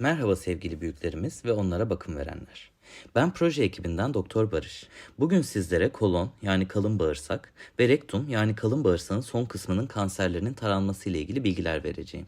Merhaba sevgili büyüklerimiz ve onlara bakım verenler. Ben proje ekibinden Doktor Barış. Bugün sizlere kolon yani kalın bağırsak ve rektum yani kalın bağırsağın son kısmının kanserlerinin taranması ile ilgili bilgiler vereceğim.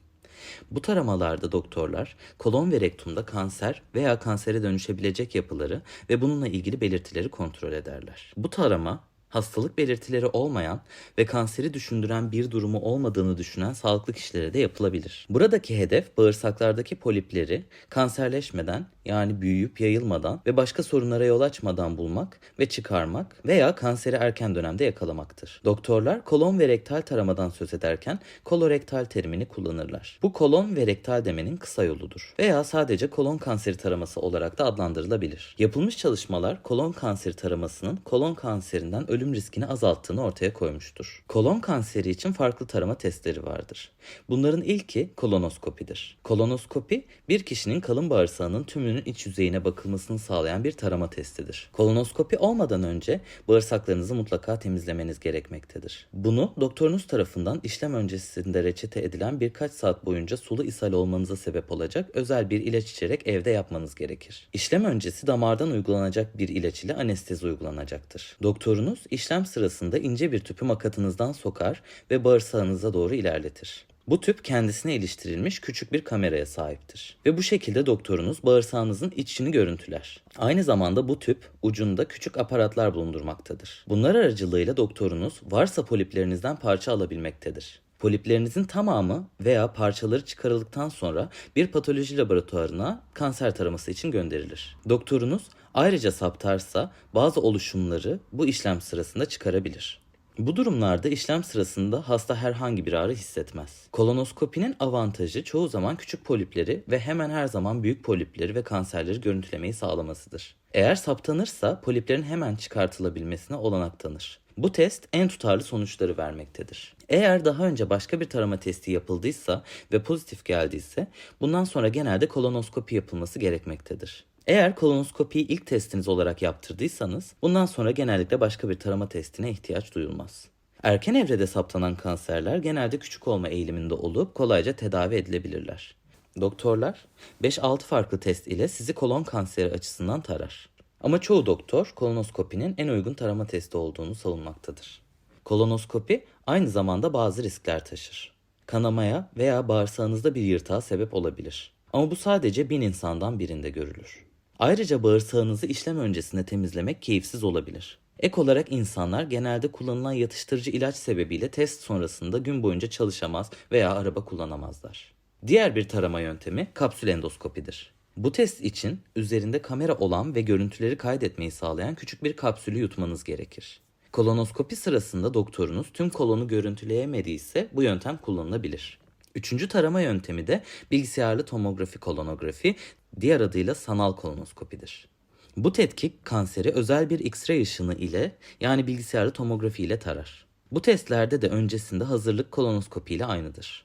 Bu taramalarda doktorlar kolon ve rektumda kanser veya kansere dönüşebilecek yapıları ve bununla ilgili belirtileri kontrol ederler. Bu tarama hastalık belirtileri olmayan ve kanseri düşündüren bir durumu olmadığını düşünen sağlıklı kişilere de yapılabilir. Buradaki hedef bağırsaklardaki polipleri kanserleşmeden yani büyüyüp yayılmadan ve başka sorunlara yol açmadan bulmak ve çıkarmak veya kanseri erken dönemde yakalamaktır. Doktorlar kolon ve rektal taramadan söz ederken kolorektal terimini kullanırlar. Bu kolon ve rektal demenin kısa yoludur veya sadece kolon kanseri taraması olarak da adlandırılabilir. Yapılmış çalışmalar kolon kanseri taramasının kolon kanserinden ölüm riskini azalttığını ortaya koymuştur. Kolon kanseri için farklı tarama testleri vardır. Bunların ilki kolonoskopidir. Kolonoskopi bir kişinin kalın bağırsağının tümünün iç yüzeyine bakılmasını sağlayan bir tarama testidir. Kolonoskopi olmadan önce bağırsaklarınızı mutlaka temizlemeniz gerekmektedir. Bunu doktorunuz tarafından işlem öncesinde reçete edilen birkaç saat boyunca sulu ishal olmanıza sebep olacak özel bir ilaç içerek evde yapmanız gerekir. İşlem öncesi damardan uygulanacak bir ilaç ile anestezi uygulanacaktır. Doktorunuz işlem sırasında ince bir tüpü makatınızdan sokar ve bağırsağınıza doğru ilerletir. Bu tüp kendisine iliştirilmiş küçük bir kameraya sahiptir. Ve bu şekilde doktorunuz bağırsağınızın içini görüntüler. Aynı zamanda bu tüp ucunda küçük aparatlar bulundurmaktadır. Bunlar aracılığıyla doktorunuz varsa poliplerinizden parça alabilmektedir. Poliplerinizin tamamı veya parçaları çıkarıldıktan sonra bir patoloji laboratuvarına kanser taraması için gönderilir. Doktorunuz ayrıca saptarsa bazı oluşumları bu işlem sırasında çıkarabilir. Bu durumlarda işlem sırasında hasta herhangi bir ağrı hissetmez. Kolonoskopinin avantajı çoğu zaman küçük polipleri ve hemen her zaman büyük polipleri ve kanserleri görüntülemeyi sağlamasıdır. Eğer saptanırsa poliplerin hemen çıkartılabilmesine olanak tanır. Bu test en tutarlı sonuçları vermektedir. Eğer daha önce başka bir tarama testi yapıldıysa ve pozitif geldiyse bundan sonra genelde kolonoskopi yapılması gerekmektedir. Eğer kolonoskopiyi ilk testiniz olarak yaptırdıysanız bundan sonra genellikle başka bir tarama testine ihtiyaç duyulmaz. Erken evrede saptanan kanserler genelde küçük olma eğiliminde olup kolayca tedavi edilebilirler. Doktorlar 5-6 farklı test ile sizi kolon kanseri açısından tarar. Ama çoğu doktor kolonoskopinin en uygun tarama testi olduğunu savunmaktadır. Kolonoskopi aynı zamanda bazı riskler taşır. Kanamaya veya bağırsağınızda bir yırtığa sebep olabilir. Ama bu sadece bin insandan birinde görülür. Ayrıca bağırsağınızı işlem öncesinde temizlemek keyifsiz olabilir. Ek olarak insanlar genelde kullanılan yatıştırıcı ilaç sebebiyle test sonrasında gün boyunca çalışamaz veya araba kullanamazlar. Diğer bir tarama yöntemi kapsül endoskopidir. Bu test için üzerinde kamera olan ve görüntüleri kaydetmeyi sağlayan küçük bir kapsülü yutmanız gerekir. Kolonoskopi sırasında doktorunuz tüm kolonu görüntüleyemediyse bu yöntem kullanılabilir. Üçüncü tarama yöntemi de bilgisayarlı tomografi kolonografi, diğer adıyla sanal kolonoskopidir. Bu tetkik kanseri özel bir X-ray ışını ile yani bilgisayarlı tomografi ile tarar. Bu testlerde de öncesinde hazırlık kolonoskopi ile aynıdır.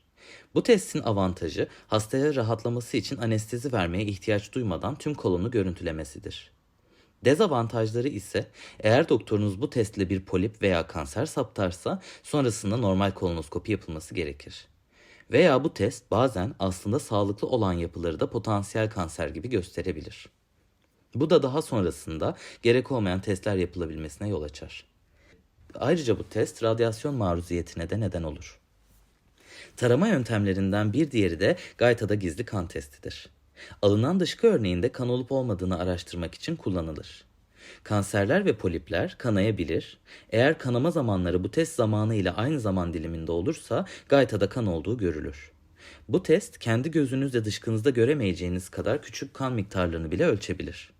Bu testin avantajı hastaya rahatlaması için anestezi vermeye ihtiyaç duymadan tüm kolonu görüntülemesidir. Dezavantajları ise eğer doktorunuz bu testle bir polip veya kanser saptarsa sonrasında normal kolonoskopi yapılması gerekir. Veya bu test bazen aslında sağlıklı olan yapıları da potansiyel kanser gibi gösterebilir. Bu da daha sonrasında gerek olmayan testler yapılabilmesine yol açar. Ayrıca bu test radyasyon maruziyetine de neden olur. Tarama yöntemlerinden bir diğeri de gaytada gizli kan testidir. Alınan dışkı örneğinde kan olup olmadığını araştırmak için kullanılır. Kanserler ve polipler kanayabilir. Eğer kanama zamanları bu test zamanı ile aynı zaman diliminde olursa gaytada kan olduğu görülür. Bu test kendi gözünüzle dışkınızda göremeyeceğiniz kadar küçük kan miktarlarını bile ölçebilir.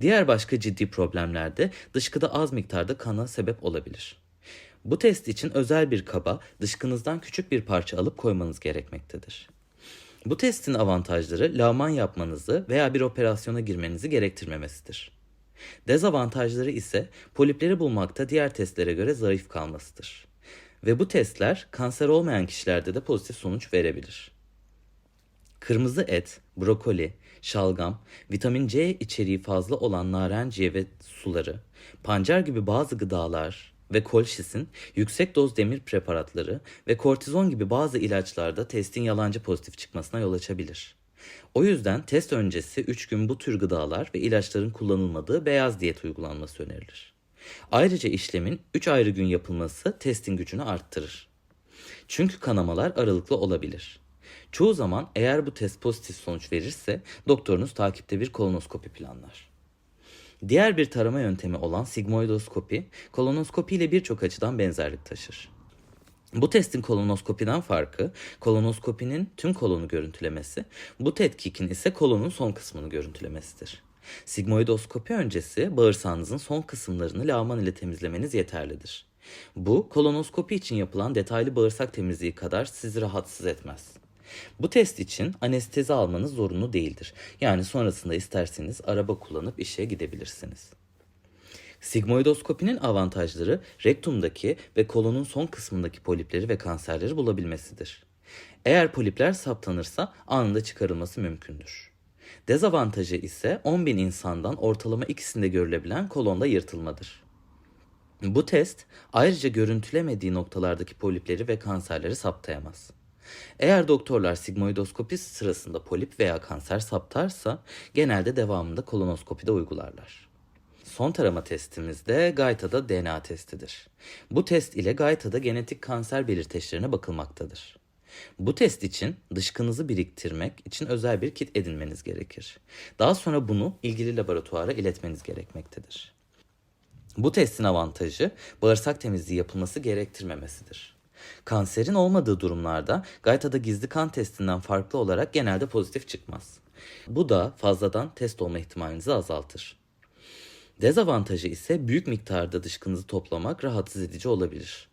Diğer başka ciddi problemlerde dışkıda az miktarda kana sebep olabilir. Bu test için özel bir kaba dışkınızdan küçük bir parça alıp koymanız gerekmektedir. Bu testin avantajları lağman yapmanızı veya bir operasyona girmenizi gerektirmemesidir. Dezavantajları ise polipleri bulmakta diğer testlere göre zayıf kalmasıdır. Ve bu testler kanser olmayan kişilerde de pozitif sonuç verebilir. Kırmızı et, brokoli, şalgam, vitamin C içeriği fazla olan narenciye ve suları, pancar gibi bazı gıdalar ve kolşisin, yüksek doz demir preparatları ve kortizon gibi bazı ilaçlarda testin yalancı pozitif çıkmasına yol açabilir. O yüzden test öncesi 3 gün bu tür gıdalar ve ilaçların kullanılmadığı beyaz diyet uygulanması önerilir. Ayrıca işlemin 3 ayrı gün yapılması testin gücünü arttırır. Çünkü kanamalar aralıklı olabilir. Çoğu zaman eğer bu test pozitif sonuç verirse doktorunuz takipte bir kolonoskopi planlar. Diğer bir tarama yöntemi olan sigmoidoskopi, kolonoskopi ile birçok açıdan benzerlik taşır. Bu testin kolonoskopiden farkı, kolonoskopinin tüm kolonu görüntülemesi, bu tetkikin ise kolonun son kısmını görüntülemesidir. Sigmoidoskopi öncesi bağırsağınızın son kısımlarını lağman ile temizlemeniz yeterlidir. Bu, kolonoskopi için yapılan detaylı bağırsak temizliği kadar sizi rahatsız etmez. Bu test için anestezi almanız zorunlu değildir. Yani sonrasında isterseniz araba kullanıp işe gidebilirsiniz. Sigmoidoskopinin avantajları rektumdaki ve kolonun son kısmındaki polipleri ve kanserleri bulabilmesidir. Eğer polipler saptanırsa anında çıkarılması mümkündür. Dezavantajı ise 10 bin insandan ortalama ikisinde görülebilen kolonda yırtılmadır. Bu test ayrıca görüntülemediği noktalardaki polipleri ve kanserleri saptayamaz. Eğer doktorlar sigmoidoskopi sırasında polip veya kanser saptarsa genelde devamında kolonoskopide uygularlar. Son tarama testimizde Gayta'da DNA testidir. Bu test ile Gayta'da genetik kanser belirteçlerine bakılmaktadır. Bu test için dışkınızı biriktirmek için özel bir kit edinmeniz gerekir. Daha sonra bunu ilgili laboratuvara iletmeniz gerekmektedir. Bu testin avantajı bağırsak temizliği yapılması gerektirmemesidir. Kanserin olmadığı durumlarda Gayta'da gizli kan testinden farklı olarak genelde pozitif çıkmaz. Bu da fazladan test olma ihtimalinizi azaltır. Dezavantajı ise büyük miktarda dışkınızı toplamak rahatsız edici olabilir.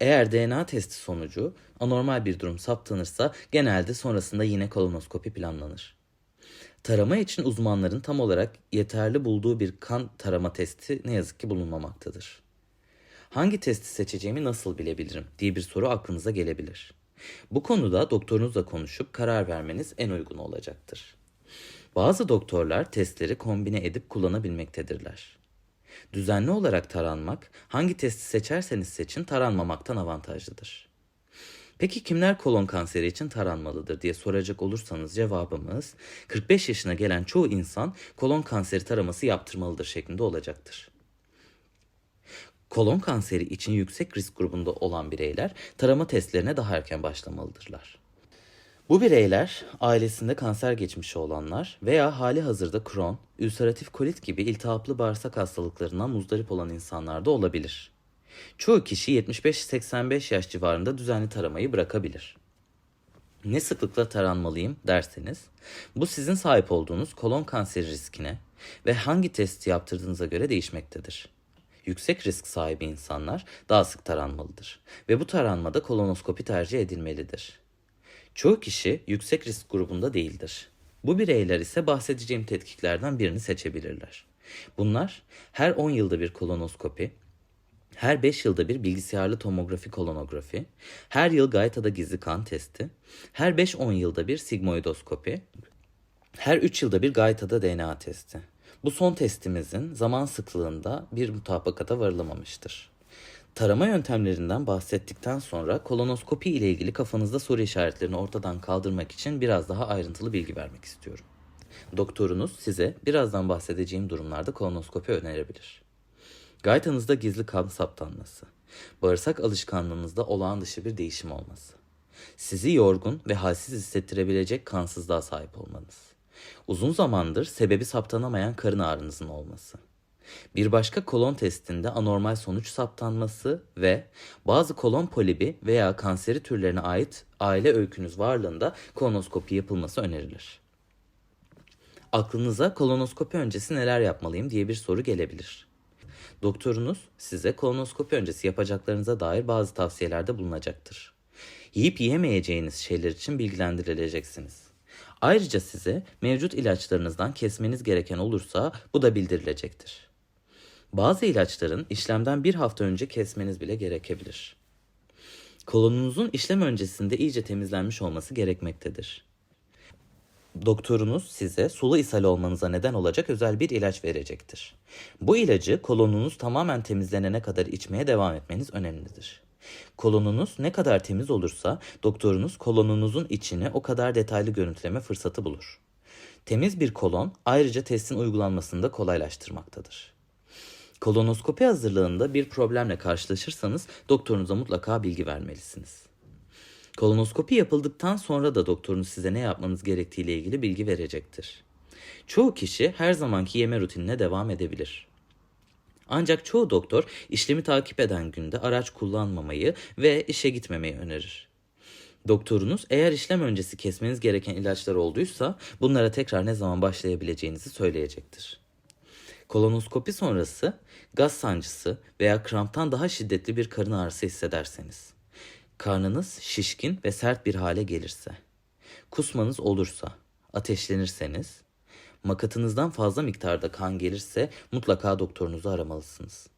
Eğer DNA testi sonucu anormal bir durum saptanırsa genelde sonrasında yine kolonoskopi planlanır. Tarama için uzmanların tam olarak yeterli bulduğu bir kan tarama testi ne yazık ki bulunmamaktadır. Hangi testi seçeceğimi nasıl bilebilirim diye bir soru aklınıza gelebilir. Bu konuda doktorunuzla konuşup karar vermeniz en uygun olacaktır. Bazı doktorlar testleri kombine edip kullanabilmektedirler. Düzenli olarak taranmak, hangi testi seçerseniz seçin taranmamaktan avantajlıdır. Peki kimler kolon kanseri için taranmalıdır diye soracak olursanız cevabımız 45 yaşına gelen çoğu insan kolon kanseri taraması yaptırmalıdır şeklinde olacaktır. Kolon kanseri için yüksek risk grubunda olan bireyler tarama testlerine daha erken başlamalıdırlar. Bu bireyler ailesinde kanser geçmişi olanlar veya hali hazırda Crohn, ülseratif kolit gibi iltihaplı bağırsak hastalıklarından muzdarip olan insanlar da olabilir. Çoğu kişi 75-85 yaş civarında düzenli taramayı bırakabilir. Ne sıklıkla taranmalıyım derseniz, bu sizin sahip olduğunuz kolon kanseri riskine ve hangi testi yaptırdığınıza göre değişmektedir. Yüksek risk sahibi insanlar daha sık taranmalıdır ve bu taranmada kolonoskopi tercih edilmelidir. Çoğu kişi yüksek risk grubunda değildir. Bu bireyler ise bahsedeceğim tetkiklerden birini seçebilirler. Bunlar her 10 yılda bir kolonoskopi, her 5 yılda bir bilgisayarlı tomografi kolonografi, her yıl Gayta'da gizli kan testi, her 5-10 yılda bir sigmoidoskopi, her 3 yılda bir Gayta'da DNA testi. Bu son testimizin zaman sıklığında bir mutabakata varılamamıştır. Tarama yöntemlerinden bahsettikten sonra kolonoskopi ile ilgili kafanızda soru işaretlerini ortadan kaldırmak için biraz daha ayrıntılı bilgi vermek istiyorum. Doktorunuz size birazdan bahsedeceğim durumlarda kolonoskopi önerebilir. Gaytanızda gizli kan saptanması, bağırsak alışkanlığınızda olağan dışı bir değişim olması, sizi yorgun ve halsiz hissettirebilecek kansızlığa sahip olmanız, uzun zamandır sebebi saptanamayan karın ağrınızın olması, bir başka kolon testinde anormal sonuç saptanması ve bazı kolon polibi veya kanseri türlerine ait aile öykünüz varlığında kolonoskopi yapılması önerilir. Aklınıza kolonoskopi öncesi neler yapmalıyım diye bir soru gelebilir. Doktorunuz size kolonoskopi öncesi yapacaklarınıza dair bazı tavsiyelerde bulunacaktır. Yiyip yiyemeyeceğiniz şeyler için bilgilendirileceksiniz. Ayrıca size mevcut ilaçlarınızdan kesmeniz gereken olursa bu da bildirilecektir. Bazı ilaçların işlemden bir hafta önce kesmeniz bile gerekebilir. Kolonunuzun işlem öncesinde iyice temizlenmiş olması gerekmektedir. Doktorunuz size sulu ishal olmanıza neden olacak özel bir ilaç verecektir. Bu ilacı kolonunuz tamamen temizlenene kadar içmeye devam etmeniz önemlidir. Kolonunuz ne kadar temiz olursa doktorunuz kolonunuzun içini o kadar detaylı görüntüleme fırsatı bulur. Temiz bir kolon ayrıca testin uygulanmasını da kolaylaştırmaktadır. Kolonoskopi hazırlığında bir problemle karşılaşırsanız doktorunuza mutlaka bilgi vermelisiniz. Kolonoskopi yapıldıktan sonra da doktorunuz size ne yapmanız gerektiğiyle ilgili bilgi verecektir. Çoğu kişi her zamanki yeme rutinine devam edebilir. Ancak çoğu doktor işlemi takip eden günde araç kullanmamayı ve işe gitmemeyi önerir. Doktorunuz eğer işlem öncesi kesmeniz gereken ilaçlar olduysa bunlara tekrar ne zaman başlayabileceğinizi söyleyecektir. Kolonoskopi sonrası gaz sancısı veya kramptan daha şiddetli bir karın ağrısı hissederseniz, karnınız şişkin ve sert bir hale gelirse, kusmanız olursa, ateşlenirseniz, makatınızdan fazla miktarda kan gelirse mutlaka doktorunuzu aramalısınız.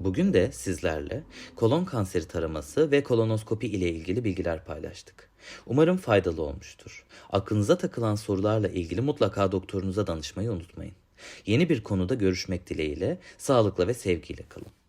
Bugün de sizlerle kolon kanseri taraması ve kolonoskopi ile ilgili bilgiler paylaştık. Umarım faydalı olmuştur. Aklınıza takılan sorularla ilgili mutlaka doktorunuza danışmayı unutmayın. Yeni bir konuda görüşmek dileğiyle sağlıkla ve sevgiyle kalın.